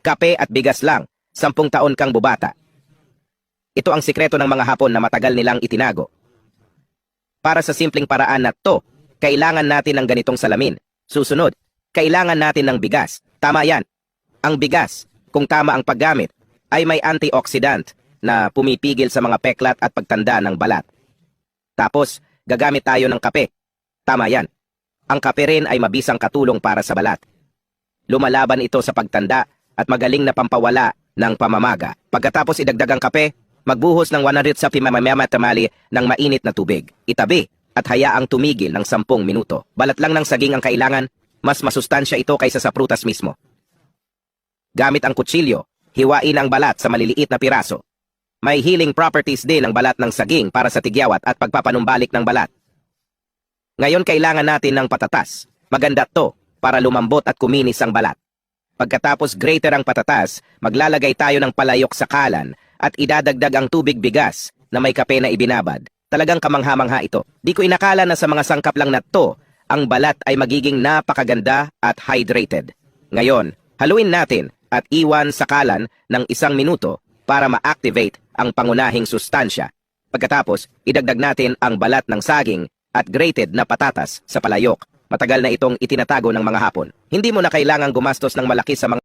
kape at bigas lang, sampung taon kang bubata. Ito ang sikreto ng mga Hapon na matagal nilang itinago. Para sa simpleng paraan na to, kailangan natin ng ganitong salamin. Susunod, kailangan natin ng bigas. Tama yan. Ang bigas, kung tama ang paggamit, ay may antioxidant na pumipigil sa mga peklat at pagtanda ng balat. Tapos, gagamit tayo ng kape. Tama yan. Ang kape rin ay mabisang katulong para sa balat. Lumalaban ito sa pagtanda at magaling na pampawala ng pamamaga. Pagkatapos idagdag ang kape, magbuhos ng 100 sa tamali ng mainit na tubig. Itabi at hayaang tumigil ng 10 minuto. Balat lang ng saging ang kailangan, mas masustansya ito kaysa sa prutas mismo. Gamit ang kutsilyo, hiwain ang balat sa maliliit na piraso. May healing properties din ang balat ng saging para sa tigyawat at pagpapanumbalik ng balat. Ngayon kailangan natin ng patatas. Maganda to para lumambot at kuminis ang balat. Pagkatapos grater ang patatas, maglalagay tayo ng palayok sa kalan at idadagdag ang tubig bigas na may kape na ibinabad. Talagang kamangha-mangha ito. Di ko inakala na sa mga sangkap lang na to, ang balat ay magiging napakaganda at hydrated. Ngayon, haluin natin at iwan sa kalan ng isang minuto para ma-activate ang pangunahing sustansya. Pagkatapos, idagdag natin ang balat ng saging at grated na patatas sa palayok. Matagal na itong itinatago ng mga hapon. Hindi mo na kailangang gumastos ng malaki sa mga